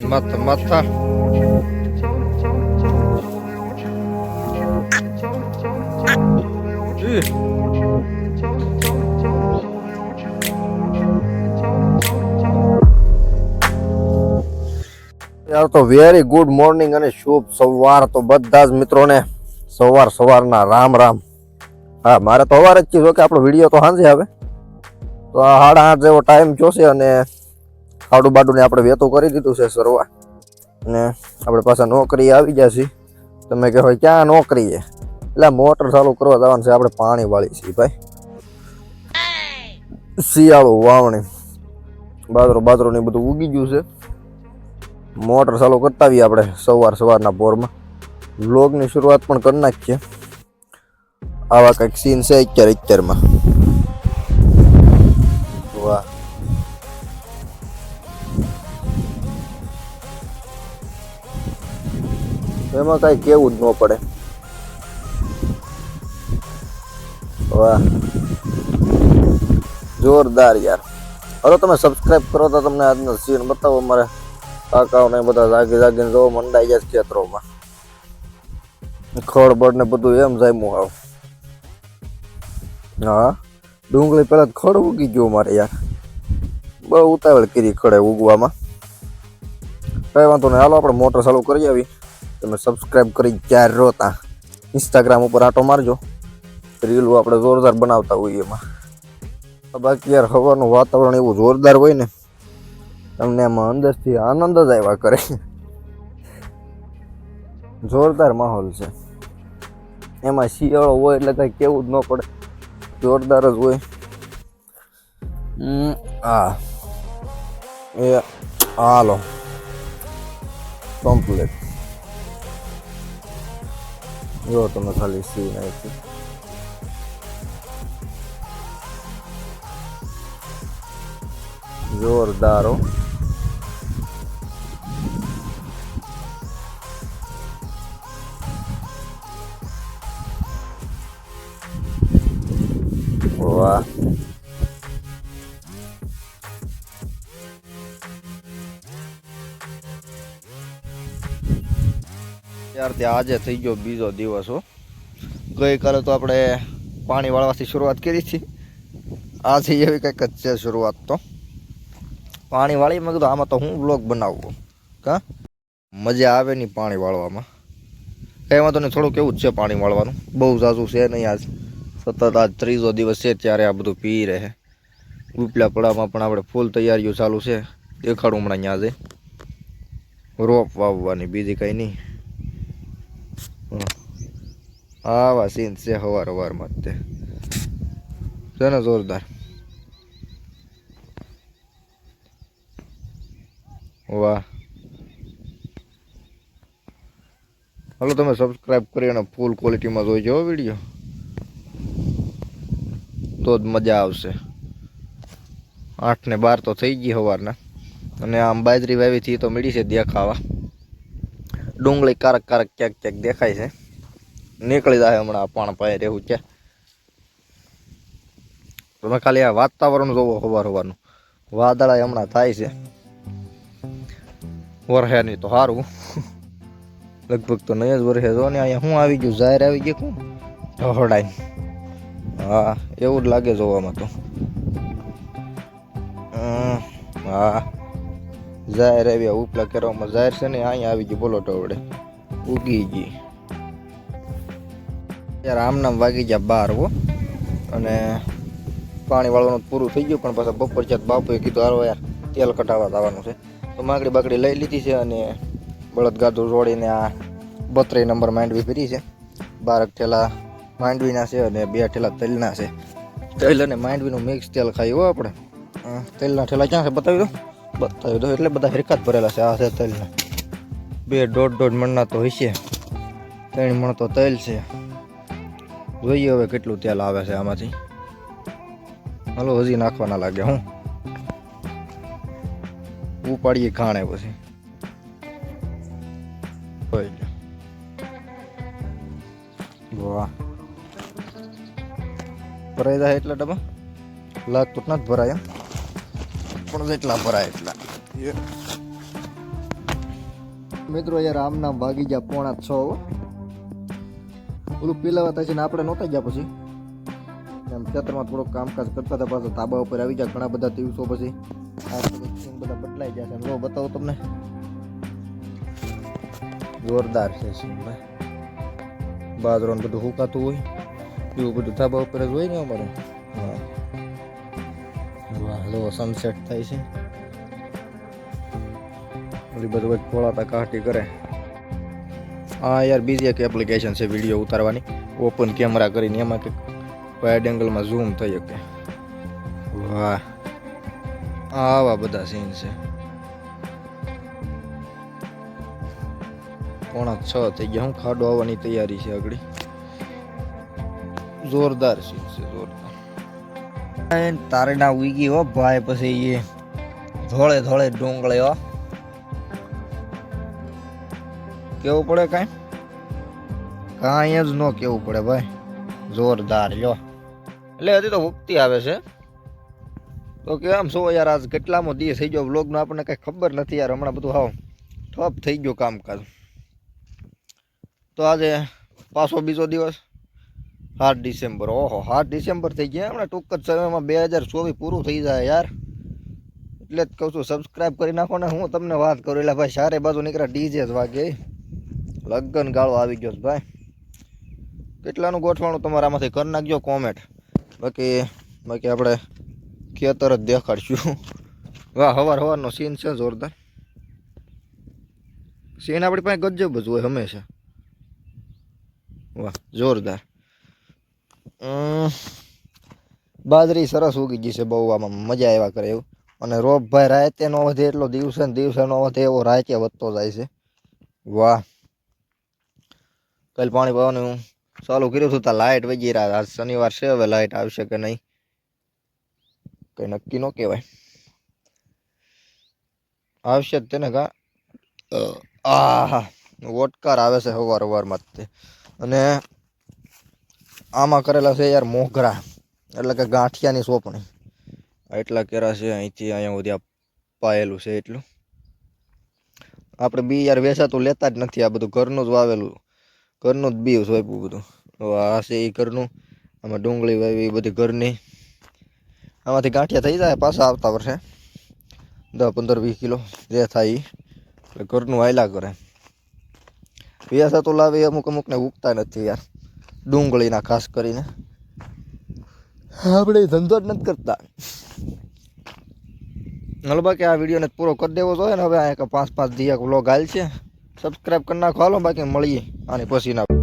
Mata, mata. યાર તો very good morning અને શુભ સવાર તો બધા જ મિત્રોને. સવાર સવારના રામ રામ. હા મારે તો સવાર જ કીધું કે આપણો વીડિયો તો સાંજે આવે. તો સાડા આઠ જેવો ટાઈમ જોશે અને ખાડું બાડુને આપણે વેતું કરી દીધું છે સરવા. અને આપણે પાછા નોકરી આવી ગયા છીએ. તમે કહો ક્યાં નોકરી એટલે મોટર ચાલુ કરવા જવાનું છે, આપણે પાણી વાળી છીએ ભાઈ. શિયાળો વાવણી. બાજરો બાજરો ને બધું ઉગી ગયું છે. મોટર ચાલુ કરતા આવીએ આપણે સવાર સવારના પોરમાં બ્લોગની શરૂઆત પણ કરી નાખીએ. આવા કંઈક સીન છે અત્યારે, અત્યારમાં. એમાં કાંઈ કેવું જ ન પડે. વાહ. જોરદાર યાર. હવે તમે સબસ્ક્રાઇબ કરો તો તમને આજનો સીન બતાવો મારે કાકાઓને બધા જાગી જાગીને જોવો મંડાઈ જાય ખેતરોમાં. ખડ બળ ને બધું એમ જામ્યું આવ હા? ડુંગળી પેલા ખડ ઉગી ગયો મારે યાર. બહુ ઉતાવળ કરી ખડે ઉગવામાં. કઈ વાંધો નહીં. હાલો, આપણે મોટર ચાલુ કરી આવી. તમે સબસ્ક્રાઈબ કરી ક્યારે રોતા ઇન્સ્ટાગ્રામ ઉપર આટો મારજો. રીલો આપણે જોરદાર બનાવતા હોઈએ એમાં. બાકી યાર હવાનું વાતાવરણ એવું જોરદાર હોય ને, તમને એમાં અંદરથી આનંદ જ આવ્યા કરે. જોરદાર માહોલ છે. એમાં શિયાળો હોય એટલે કંઈ કેવું જ ન પડે. જોરદાર જ હોય. આ. એ હાલો કમ્પ્લીટ જો તમે ખાલી સી નાખી જોરદાર વાહ ત્યારથી આજે થઈ ગયો બીજો દિવસ, હો. ગઈકાલે તો આપણે પાણી વાળવાથી શરૂઆત કરી હતી આજે એવી કંઈક જ છે શરૂઆત તો. પાણી વાળી, મેં કીધું આમાં તો હું બ્લોગ બનાવવો કા? મજા આવે નહીં પાણી વાળવામાં. એમાં તો ને થોડુંક એવું જ છે પાણી વાળવાનું. બહુ ઝાઝું છે નહીં આજ. સતત આજ ત્રીજો દિવસ છે ત્યારે આ બધું પી રહે. ઉપલા પડામાં પણ આપણે ફૂલ તૈયારીઓ ચાલુ છે. દેખાડું હમણાં ત્યાં જઈ રોપ વાવવાની, બીજી કંઈ નહીં. આવા સીન છે હવાર હવારમાં તે. છે ને જોરદાર. વાહ. હાલો, તમે સબસ્ક્રાઇબ કરી અને ફૂલ ક્વોલિટીમાં જોઈજો વીડિયો તો જ મજા આવશે. આઠ ને બાર તો થઈ ગઈ સવારના અને આમ બાજરી વાવી થી તો મળી છે દેખાવા. ડુંગળી કારક કારક ક્યાંક ક્યાંક દેખાય છે. નીકળી જાય હમણાં પણ પાસે રહેવું છે. તમે ખાલી આ વાતાવરણ જોવો સવાર સવારનું વાદળા હમણાં થાય છે. વરહે નહીં તો સારું લગભગ તો નહીં જ વરહે. જો ને અહીંયા હું આવી ગયું, જાહેર આવી ગયું કોણ? ઢહડાઈ હા, એવું જ લાગે જોવામાં તો. હા. જાહેર આવ્યા, ઉપલા કરવામાં જાહેર છે ને, અહીંયા આવી ગઈ બોલો ટોવડે ઉગી ગઈ. યાર આમ નામ વાગી ગયા બાર હો. અને પાણી વાળવાનું પૂરું થઈ ગયું, પણ પાછા બપોર ચાર બાપુએ કીધું, હાલો યાર, તેલ કટાવવા આવવાનું છે. તો માગડી બાકડી લઈ લીધી છે અને બળદગાડું રોડીને આ બત્રી નંબર માંડવી ફરી છે. બારક ઠેલા માંડવીના છે અને બે ઠેલા તેલના છે. તેલ અને માંડવીનું મિક્સ તેલ ખાઈ હો આપણે. તેલના ઠેલા ક્યાં છે, બતાવી દો. બતાવી દો એટલે બધા હરખા ભરેલા છે. આ છે તેલના. બે દોઢ દોઢ મણના તો હશે. ત્રણ મણ તો તેલ છે. જોઈએ હવે કેટલું તેલ આવે છે આમાંથી. હાલો, હજી નાખવાના લાગે, હું. ઉપાડીએ ખાણે પછી. વાહ. ભરાઈ જાય એટલા ડબ્બા? લાગતું જ નથી ભરાય એમ. પણ જેટલા ભરાય એટલા? મિત્રો યાર આમના ભાગી ગયા પોણા છ ઓલું પીલાવા થાય છે ને આપણે નહોતા ગયા પછી? એમ ખેતરમાં થોડુંક કામકાજ કરતા હતા, પાછા તાબા ઉપર આવી ગયા ઘણા બધા દિવસો પછી. આ બધા બદલાઈ ગયા છે. લો, બતાવો તમને. જોરદાર છે બાજરો બધું હુકાતું હોય, એવું બધું ધાબા ઉપર જ હોય ને અમારે? હા. વાહ લો સનસેટ થાય છે. ઓલી બધું જ પોળાતા કાઢી કરે. હા, યાર, બીજી એક એપ્લિકેશન છે વીડિયો ઉતારવાની. ઓપન કેમેરા કરીને એમાં કે વાઇડ એંગલમાં ઝૂમ થઈ શકે. વાહ. આવા બધા સીન છે. પોણા છ થઈ ગયા. હું ખાડો આવવાની તૈયારી છે આગળ. જોરદાર સીન છે, જોરદાર. તારે ના ઉગી હો, ભાઈ પછી એ ધોળે ધોળે ડુંગળે હો. કેવું પડે કાંઈ? કાંઈ જ ન કેવું પડે ભાઈ. જોરદાર, લ્યો. એટલે હજી તો ઉગતી આવે છે. તો કે આમ શું યાર, આજ કેટલામો દિવસ થઈ ગયો વ્લોગનો આપણને કંઈ ખબર નથી યાર. હમણાં બધું હાવ ઠપ થઈ ગયું કામકાજ. તો આજે પાછો બીજો દિવસ. આઠ ડિસેમ્બર. ઓહો આઠ ડિસેમ્બર થઈ ગયા હમણાં? ટૂંક જ સમયમાં બે હજાર ચોવીસ પૂરું થઈ જાય યાર. એટલે જ કહું છું સબસ્ક્રાઈબ કરી નાખો ને હું તમને વાત કરું. એટલે ભાઈ સારે બાજુ નીકળ્યા ડીજે જ વાગે. લગ્ન ગાળો આવી ગયો ભાઈ. કેટલાનું ગોઠવાણું તમારામાંથી કરી નાખજો કોમેન્ટ બાકી બાકી આપણે ખેતર જ દેખાડશું. વાહ, હવાર હવારનો સીન છે જોરદાર. સીન આપણી પાસે ગજબ જ હોય હંમેશા. વાહ, જોરદાર. બાજરી સરસ ઉગી છે બહુ, આમાં મજા આવ્યા કરે એવું. અને રોપભાઈ રાયતે નો વધે એટલો દિવસે ને દિવસે નો વધે એવો રાયતે વધતો જાય છે. વાહ. કાલ પાણી પાવાનું ચાલુ કર્યું હતું ત્યાં લાઇટ વજી રહ્યા. આજ શનિવાર છે, હવે લાઇટ આવશે કે નહીં? કઈ નક્કી ન કહેવાય. આવશે જ તેને કા? આહા. વોટકાર આવે છે સવાર સવારમાં જ તે. અને આમાં કરેલા છે યાર મોગરા એટલે કે ગાંઠિયાની સોપણી. એટલા કેરા છે અહીંથી અહીંયા સુધી આ પાયેલું છે એટલું. આપણે બી યાર વેચાતું લેતા જ નથી આ બધું. ઘરનું જ વાવેલું. ઘરનું જ બી સોંપ્યું બધું. તો આ છે એ ઘરનું. આમાં ડુંગળી વાવી એ બધી ઘરની. આમાંથી ગાંઠિયા થઈ જાય પાછા આવતા વર્ષે. દસ પંદર વીસ કિલો જે થાય ઈ. એટલે ઘરનું હાયલા કરે. વેચાતું લાવે અમુક અમુકને ઉગતા નથી યાર. ડુંગળીના ખાસ કરીને. આપણે ધંધો જ નથી કરતા. હાલો બાકી આ વિડીયોને પૂરો કરી દેવો જોઈએ ને હવે આ એક પાંચ પાંચ દિયા વ્લોગ હાલ છે. સબસ્ક્રાઈબ કરી નાખો. હાલો બાકી મળીએ. આની પછીના